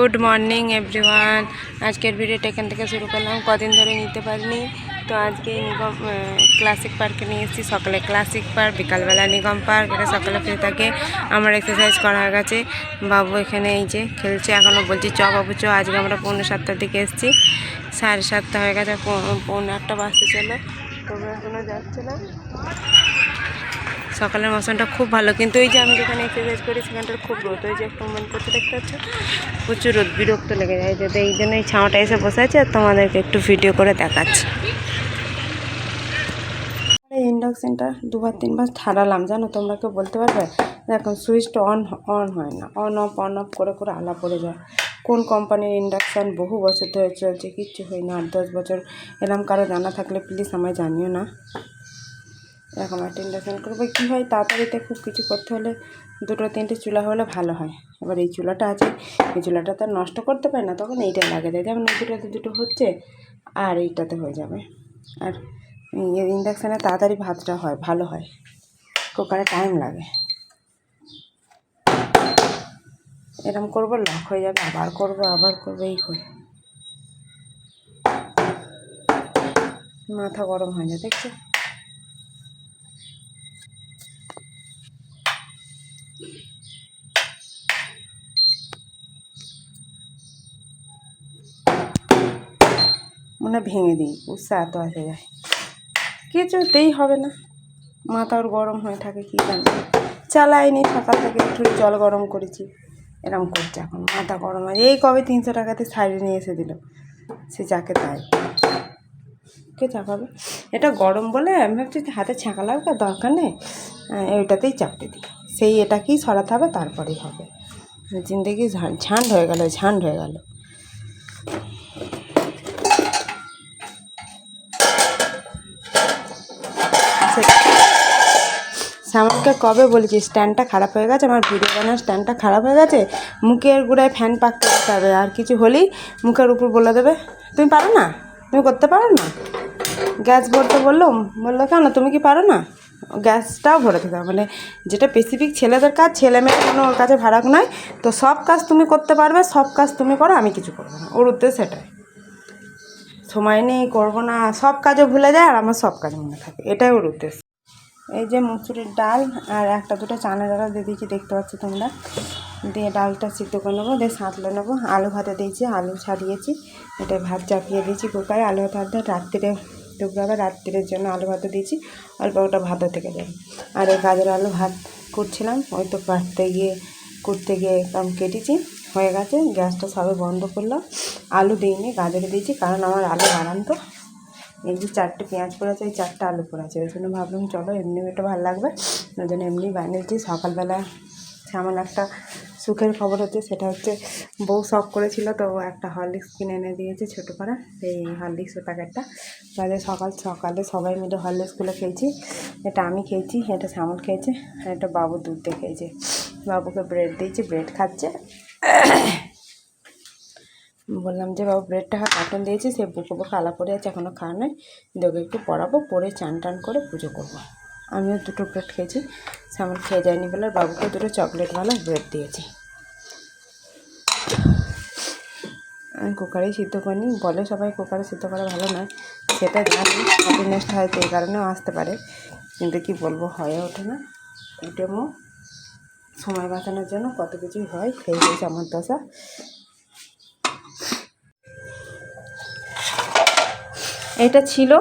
Good morning everyone. আজকের ভিডিওটা এখান থেকে শুরু করলাম। কদিন ধরে নিতে পারিনি। তো আজকে নিগম ক্লাসিক পার্কে নিয়ে এসেছি। সকালে ক্লাসিক পার্ক বিকালবেলা নিগম পার্ক এটা সকালে ফিরে থাকে। আমার এক্সারসাইজ করা হয়ে গেছে। বাবু এখানে এই যে খেলছে। এখনও বলছি, চ বাবু, চ। আজকে আমরা পৌনে সাতটার দিকে এসেছি। সাড়ে সাতটা হয়ে গেছে। পৌনে আটটা বাজতে চলো তবু এখনও যাচ্ছে না সকালের মৌসুমটা খুব ভালো। কিন্তু এই যে আমি যেখানে এক্সারসাইজ করি, সেখানটার খুব রোদ। ওই যে একটা মন করছে, দেখতে পাচ্ছ? প্রচুর রোদ, বিরক্ত লেগে যায়। যদি এই জন্য এই ছাওয়াটা এসে বসে আছে, আর তোমাদেরকে একটু ভিডিও করে দেখাচ্ছি। ইন্ডাকশানটা দুবার, তিনবার ছাড়ালাম জানো? তোমরা কেউ বলতে পারবে? দেখো সুইচটা অন অন হয় না। অন অফ অন অফ করে করে আলা পড়ে যায়। কোন কোম্পানির ইন্ডাকশান বহু বছর ধরে চলছে, কিচ্ছু হয় না। আট দশ বছর এরকম কারও জানা থাকলে প্লিজ আমায় জানিও না। এরকম একটা ইন্ডাকশান করব। কী হয়, তাড়াতাড়িতে খুব কিছু করতে হলে দুটো তিনটে চুলা হলে ভালো হয়। এবার এই চুলাটা আছে, এই চুলাটা তো নষ্ট করতে পারে না, তখন এইটা লাগে দেয়। যেমন এই দুটোতে দুটো হচ্ছে, আর এইটাতে হয়ে যাবে। আর ইন্ডাকশানে তাড়াতাড়ি ভাতটা হয়, ভালো হয়। কুকারে টাইম লাগে। এরম করব লক হয়ে যাবে, আবার করব আবার করব, এই করে। মাথা গরম হয়ে যায়, দেখছ? মনে ভেঙে দিই উৎসাহ এত আসে যায় কিছুতেই হবে না। মাথা ওর গরম হয়ে থাকে, কী জানি। চালাইনি সকাল থেকে, একটু জল গরম করেছি। এরম করছে এখন। মাথা গরম হয় এই কবে তিনশো টাকাতে সাইডে নিয়ে এসে দিল? সে যাকে তাই। কে চাপাবে? এটা গরম বলে আমি ভাবছি হাতে ছাঁকা লাগবে দরকার নেই ওইটাতেই চাপতে দিই। সেই এটাকেই সরাতে হবে, তারপরেই হবে। জিন্দগি ঝান, ঝান্ড হয়ে গেল, ঝান্ড হয়ে গেল। শ্যামলকে কবে বলেছি স্ট্যান্ডটা খারাপ হয়ে গেছে? আমার ভিডিও বানানোর স্ট্যান্ডটা খারাপ হয়ে গেছে? মুখের গুঁড়ায় ফ্যান পাকতে দিতে হবে, আর কিছু হলেই মুখের উপর বলে দেবে। তুমি পারো না? তুমি করতে পারো না? গ্যাস ভরতে বলল বলল, কেন? তুমি কি পারো না? গ্যাসটাও ভরে হবে মানে যেটা স্পেসিফিক ছেলেদের কাজ ছেলে মেয়ে কোনো ওর কাছে ভাড়া নয়। তো সব কাজ তুমি করতে পারবে, সব কাজ তুমি করো, আমি কিছু করব না। ওর উদ্দেশ্য সেটাই সময় নেই, করব না, সব কাজও ভুলে যায় আর আমার সব কাজ মনে থাকে। এটাই ওর উদ্দেশ্য। এই যে মুসুরির ডাল আর একটা দুটো চানা ডাল দিয়ে দিয়েছি, দেখতে পাচ্ছ তোমরা। দিয়ে ডালটা সিদ্ধ করে নেব, দিয়ে সাঁতলে নেব। আলু ভাতে দিয়েছি, আলু ছাড়িয়েছি। এটা ভাত চাপিয়ে দিয়েছি কুকারে। আলু ভাত রাত্রিরে টুকরো আবার রাত্রিরের জন্য আলু ভাতে দিয়েছি। অল্প ওটা ভাতও থেকে যাবে। আর এই গাজর আলু ভাত করছিলাম, ওই তো কাটতে গিয়ে, করতে গিয়ে আমি কেটেছি। হয়ে গেছে, গ্যাসটা সবে বন্ধ করলাম। আলু দিইনি, গাজরে দিয়েছি, কারণ আমার আলু বানান তো। এই যে চারটে পেঁয়াজ পড়েছে, এই চারটে আলু পড়েছে। ওই জন্য ভাবলাম চলো এমনি এটা ভালো লাগবে। ওই জন্য এমনি বানিয়েছি। সকালবেলা আমার একটা সুখের খবর হচ্ছে, সেটা হচ্ছে বউ শখ করেছিল তো একটা হরলিক্স কিনে এনে দিয়েছে ছোটো করে, এই হরলিক্সের প্যাকেটটা। তাহলে সকাল, সকালে সবাই মিলে হরলিক্সগুলো খেয়েছি। এটা আমি খেয়েছি, এটা শ্যামল খেয়েছে, আর এটা বাবু দুধ দিয়ে খেয়েছে। বাবুকে ব্রেড দিয়েছি ব্রেড খাচ্ছে। বললাম যে বাবু ব্রেডটা খা কার্টুন দিয়েছি, সে বুকে বুকে আলা পড়ে আছে এখনও খাওয়া নয় ওকে একটু পড়াবো পরে চান টান করে পুজো করব। আমিও দুটো ব্রেড খেয়েছি সামন খেয়ে যায়নি বলে বাবুকে দুটো চকলেটওয়ালা ব্রেড দিয়েছি। আমি কুকারেই সিদ্ধ করিনি, বলে সবাই কুকারে সিদ্ধ করা ভালো নয়, সেটা জানি হ্যাপিনেসটা হয়তো এই কারণেও আসতে পারে, কিন্তু কি বলব, হয়ে ওঠে না। এটাও সময় বাঁচানোর জন্য কত কিছুই হয়, সেই হয়েছে আমার দশা। এটা ছিল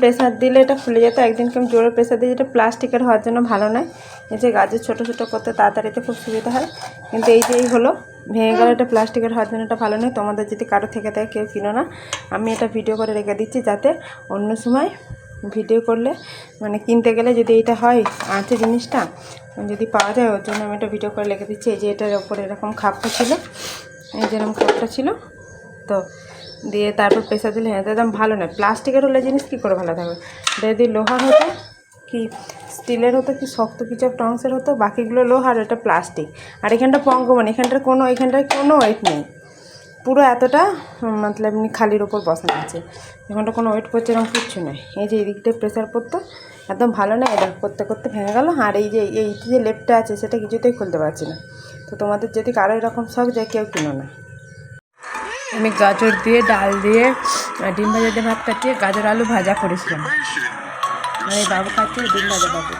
প্রেসার দিলে এটা ফুলে যেত একদিনকে আমি জোরে প্রেসার দিই যেটা প্লাস্টিকের হওয়ার জন্য ভালো নয়। এই যে গাছের ছোটো ছোটো করতে তাড়াতাড়িতে খুব সুবিধা হয়। কিন্তু এই যে এই হলো, ভেঙে গেলে এটা প্লাস্টিকের হওয়ার জন্য এটা ভালো নয়। তোমাদের যদি কারও থেকে থাকে, কেউ কিনো না। আমি এটা ভিডিও করে রেখে দিচ্ছি যাতে অন্য সময় ভিডিও করলে মানে কিনতে গেলে যদি এটা হয় আছে জিনিসটা, যদি পাওয়া যায়, ওর জন্য আমি এটা ভিডিও করে রেখে দিচ্ছি। এই যে এটার ওপরে এরকম খাপটা ছিল, এই যেরকম খাপটা ছিল, তো দিয়ে তারপর প্রেসার দিলে হ্যাঁ একদম ভালো নয়। প্লাস্টিকের হলে জিনিস কী করে ভালো থাকবে? যদি লোহার হতো, কি স্টিলের হতো, কি শক্ত কিছু একটা অংশের হতো, বাকিগুলো লোহার, এটা প্লাস্টিক। আর এখানটা পঙ্গমান এখানটার কোনো এখানটার কোনো ওয়েট নেই। পুরো এতটা মতলব এমনি খালির ওপর বসানো আছে। এখানটা কোনো ওয়েট পড়ছে এরকম কিচ্ছু নেই এই যে এদিকটা প্রেসার পড়তো, একদম ভালো না এটা করতে করতে ভেঙে গেল। আর এই যে এই যে লেপটা আছে, সেটা কিছুতেই খুলতে পারছি না। তো তোমাদের যদি কারও এরকম শখ যায় কেউ কিনো না। আমি গাজর দিয়ে, ডাল দিয়ে ডিম ভাজা দিয়ে ভাত কাটিয়ে গাজর আলু ভাজা করেছিলাম। আর এই বাবু খাচ্ছে ডিম ভাজা পাবে